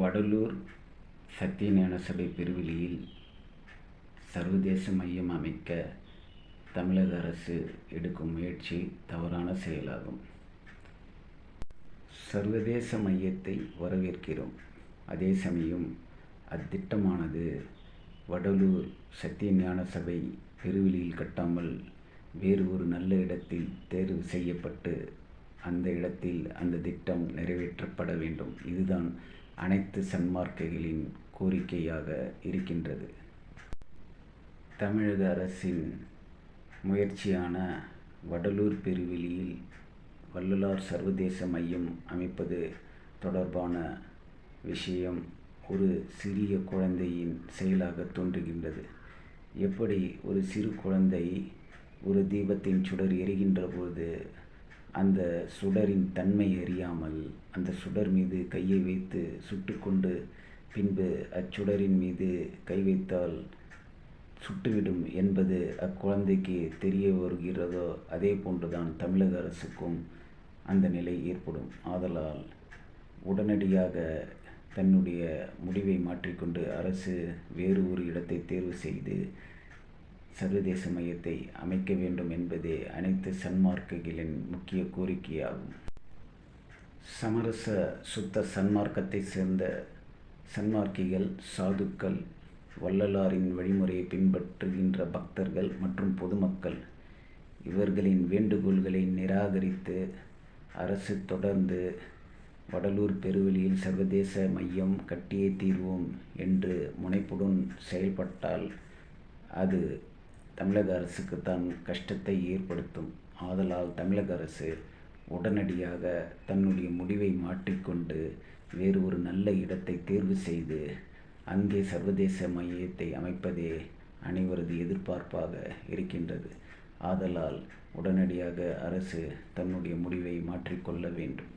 வடலூர் சத்தியஞான சபை பெருவெளியில் சர்வதேச மையம் அமைக்க தமிழக அரசு எடுக்கும் முயற்சி தவறான செயலாகும். சர்வதேச மையத்தை வரவேற்கிறோம். அதே சமயம் அத்திட்டமானது வடலூர் சத்தியஞான சபை பெருவெளியில் கட்டாமல் வேறு ஒரு நல்ல இடத்தில் தேர்வு செய்யப்பட்டு அந்த இடத்தில் அந்த திட்டம் நிறைவேற்றப்பட வேண்டும். இதுதான் அனைத்து சன்மார்க்கைகளின் கோரிக்கையாக இருக்கின்றது. தமிழக அரசின் முயற்சியான வடலூர் பெருவெளியில் வள்ளலார் சர்வதேச மையம் அமைப்பது தொடர்பான விஷயம் ஒரு சிறிய குழந்தையின் செயலாக தோன்றுகின்றது. எப்படி ஒரு சிறு குழந்தை ஒரு தீபத்தின் சுடர் எரிகின்ற போது அந்த சுடரின் தன்மை அறியாமல் அந்த சுடர் மீது கையை வைத்து சுட்டுக்கொண்டு பின்பு அச்சுடரின் மீது கை வைத்தால் சுட்டுவிடும் என்பது அக்குழந்தைக்கு தெரிய வருகிறதோ அதே போன்றுதான் தமிழக அரசுக்கும் அந்த நிலை ஏற்படும். ஆதலால் உடனடியாக தன்னுடைய முடிவை மாற்றிக்கொண்டு அரசு வேறு ஒரு இடத்தை தேர்வு செய்து சர்வதேச மையத்தை அமைக்க வேண்டும் என்பதே அனைத்து சன்மார்க்குகளின் முக்கிய கோரிக்கையாகும். சமரச சுத்த சன்மார்க்கத்தை சேர்ந்த சன்மார்க்கிகள் சாதுக்கள் வள்ளலாரின் வழிமுறையை பின்பற்றுகின்ற பக்தர்கள் மற்றும் பொதுமக்கள் இவர்களின் வேண்டுகோள்களை நிராகரித்து அரசு தொடர்ந்து வடலூர் பெருவெளியில் சர்வதேச மையம் கட்டியே தீர்வோம் என்று முனைப்புடன் செயல்பட்டால் அது தமிழக அரசுக்குத்தான் கஷ்டத்தை ஏற்படுத்தும். ஆதலால் தமிழக அரசு உடனடியாக தன்னுடைய முடிவை மாற்றிக்கொண்டு வேறு ஒரு நல்ல இடத்தை தேர்வு செய்து அங்கே சர்வதேச மையத்தை அமைப்பதே அனைவரது எதிர்பார்ப்பாக இருக்கின்றது. ஆதலால் உடனடியாக அரசு தன்னுடைய முடிவை மாற்றிக்கொள்ள வேண்டும்.